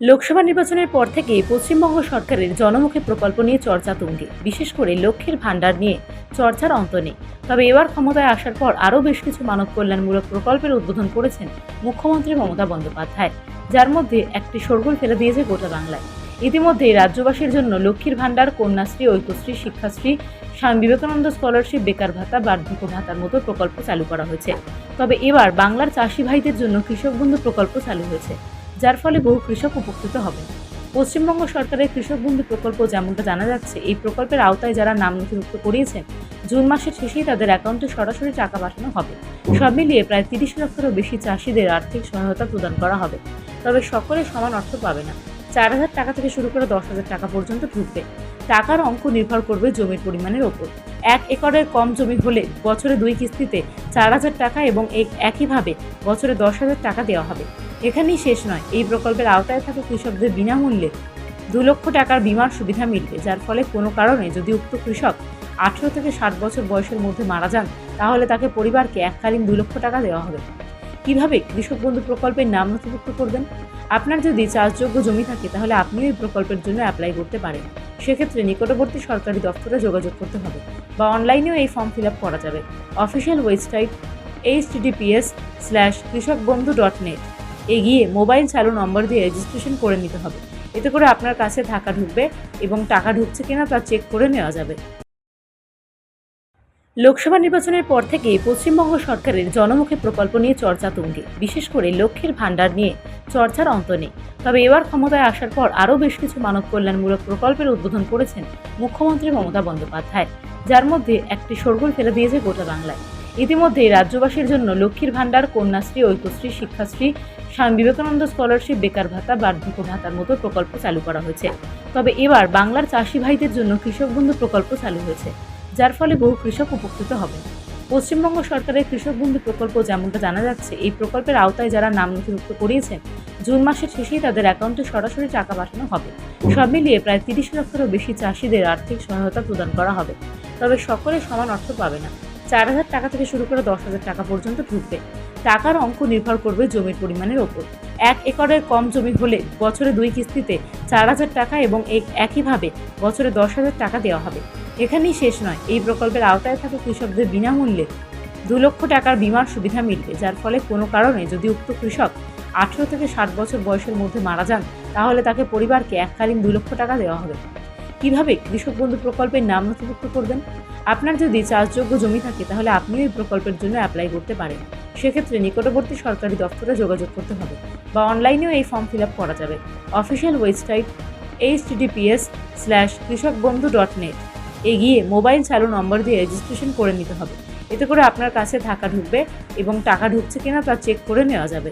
লোকসভা নির্বাচনের পর থেকেই পশ্চিমবঙ্গ সরকারের জনমুখী প্রকল্প নিয়ে চর্চা তুঙ্গে। বিশেষ করে লক্ষ্মীর ভাণ্ডার নিয়ে চর্চার অন্ত নেই। তবে এবার ক্ষমতায় আসার পর আরও বেশ কিছু মানব কল্যাণমূলক প্রকল্পের উদ্বোধন করেছেন মুখ্যমন্ত্রী মমতা বন্দ্যোপাধ্যায়, যার মধ্যে একটি শোরগোল ফেলে দিয়েছে গোটা বাংলায়। ইতিমধ্যেই রাজ্যবাসীর জন্য লক্ষ্মীর ভাণ্ডার, কন্যাশ্রী, ঐক্যশ্রী, শিক্ষাশ্রী, স্বামী বিবেকানন্দ স্কলারশিপ, বেকার ভাতা, বার্ধক্য ভাতার মতো প্রকল্প চালু করা হয়েছে। তবে এবার বাংলার চাষি ভাইদের জন্য কৃষক বন্ধু প্রকল্প চালু হয়েছে। যার ফলে বহু কৃষক উপকৃত হবে। পশ্চিমবঙ্গ সরকারের কৃষক বন্ধু প্রকল্প যেমনটা জানা যাচ্ছে, এই প্রকল্পের আওতায় যারা নাম নথিভুক্ত করিয়েছেন, জুন মাসের শেষেই তাদের অ্যাকাউন্টে সরাসরি টাকা পাঠানো হবে। সব মিলিয়ে প্রায় তিরিশ লক্ষেরও বেশি চাষিদের আর্থিক সহায়তা প্রদান করা হবে। তবে সকলে সমান অর্থ পাবে না। চার হাজার টাকা থেকে শুরু করে দশ হাজার টাকা পর্যন্ত ঢুকবে। টাকার অঙ্ক নির্ভর করবে জমির পরিমাণের ওপর। এক একরের কম জমি হলে বছরে দুই কিস্তিতে চার হাজার টাকা এবং এক- একইভাবে বছরে দশ হাজার টাকা দেওয়া হবে। এখানেই শেষ নয়। এই প্রকল্পের আওতায় থাকা কৃষকদের বিনামূল্যে দু লক্ষ টাকার বিমার সুবিধা মিলবে, যার ফলে কোনো কারণে যদি উক্ত কৃষক আঠেরো থেকে ষাট বছর বয়সের মধ্যে মারা যান, তাহলে তাকে পরিবারকে এককালীন দু লক্ষ টাকা দেওয়া হবে। কীভাবে কৃষক বন্ধু প্রকল্পের নাম নথিভুক্ত করবেন? আপনার যদি চাষযোগ্য জমি থাকে, তাহলে আপনিও এই প্রকল্পের জন্য অ্যাপ্লাই করতে পারেন। সেক্ষেত্রে নিকটবর্তী সরকারি দপ্তরে যোগাযোগ করতে হবে বা অনলাইনেও এই ফর্ম ফিল আপ করা যাবে। Official website https slash Krishak Bandhu dot net এগিয়ে মোবাইল চালু নম্বর দিয়ে রেজিস্ট্রেশন করে নিতে হবে। এতে করে আপনার কাছে টাকা ঢুকবে এবং টাকা ঢুকছে কিনা তা চেক করে নেওয়া যাবে। লোকসভা নির্বাচনের পর থেকেই পশ্চিমবঙ্গ সরকারের জনমুখী প্রকল্প নিয়ে চর্চা তুঙ্গে। বিশেষ করে লক্ষ্মীর ভাণ্ডার নিয়ে চর্চার অন্ত নেই। তবে এবার ক্ষমতায় আসার পর আরও বেশ কিছু মানব কল্যাণমূলক প্রকল্পের উদ্বোধন করেছেন মুখ্যমন্ত্রী মমতা বন্দ্যোপাধ্যায়, যার মধ্যে একটি শোরগোল ফেলে দিয়েছে গোটা বাংলায়। ইতিমধ্যেই রাজ্যবাসীর জন্য লক্ষ্মীর ভাণ্ডার, কন্যাশ্রী, ঐক্যশ্রী, শিক্ষাশ্রী স্বামী বিবেকানন্দ স্কলারশিপ বেকার ভাতা, বার্ধক্য ভাতার মতো প্রকল্প চালু করা হয়েছে। তবে এবার বাংলার চাষি ভাইদের জন্য কৃষক বন্ধু প্রকল্প চালু হয়েছে, যার ফলে বহু কৃষক উপকৃত হবেন। পশ্চিমবঙ্গ সরকারের কৃষক বন্ধু প্রকল্প যেমনটা জানা যাচ্ছে, এই প্রকল্পের আওতায় যারা নাম নথিভুক্ত করিয়েছেন, জুন মাসের শেষেই তাদের অ্যাকাউন্টে সরাসরি টাকা পাঠানো হবে। সব মিলিয়ে প্রায় তিরিশ লক্ষেরও বেশি চাষিদের আর্থিক সহায়তা প্রদান করা হবে। তবে সকলে সমান অর্থ পাবে না। চার হাজার টাকা থেকে শুরু করে দশ হাজার টাকা পর্যন্ত ঢুকবে। টাকার অঙ্ক নির্ভর করবে জমির পরিমাণের ওপর। এক একরের কম জমি হলে বছরে দুই কিস্তিতে চার হাজার টাকা এবং এক- একইভাবে বছরে দশ হাজার টাকা দেওয়া হবে। এখানেই শেষ নয়। এই প্রকল্পের আওতায় থাকা কৃষকদের বিনামূল্যে দু লক্ষ টাকার বিমার সুবিধা মিলবে, যার ফলে কোনো কারণে যদি উক্ত কৃষক আঠেরো থেকে ষাট বছর বয়সের মধ্যে মারা যান, তাহলে তাকে পরিবারকে এককালীন দু লক্ষ টাকা দেওয়া হবে। কীভাবে কৃষক বন্ধু প্রকল্পের নাম নথিভুক্ত করবেন? আপনার যদি চাষযোগ্য জমি থাকে, তাহলে আপনিও এই প্রকল্পের জন্য অ্যাপ্লাই করতে পারেন। সেক্ষেত্রে নিকটবর্তী সরকারি দপ্তরে যোগাযোগ করতে হবে বা অনলাইনেও এই ফর্ম ফিল আপ করা যাবে। Official website https slash Krishak Bandhu dot net এগিয়ে মোবাইল চালু নম্বর দিয়ে রেজিস্ট্রেশন করে নিতে হবে। এতে করে আপনার কাছে টাকা ঢুকবে এবং টাকা ঢুকছে কিনা তা চেক করে নেওয়া যাবে।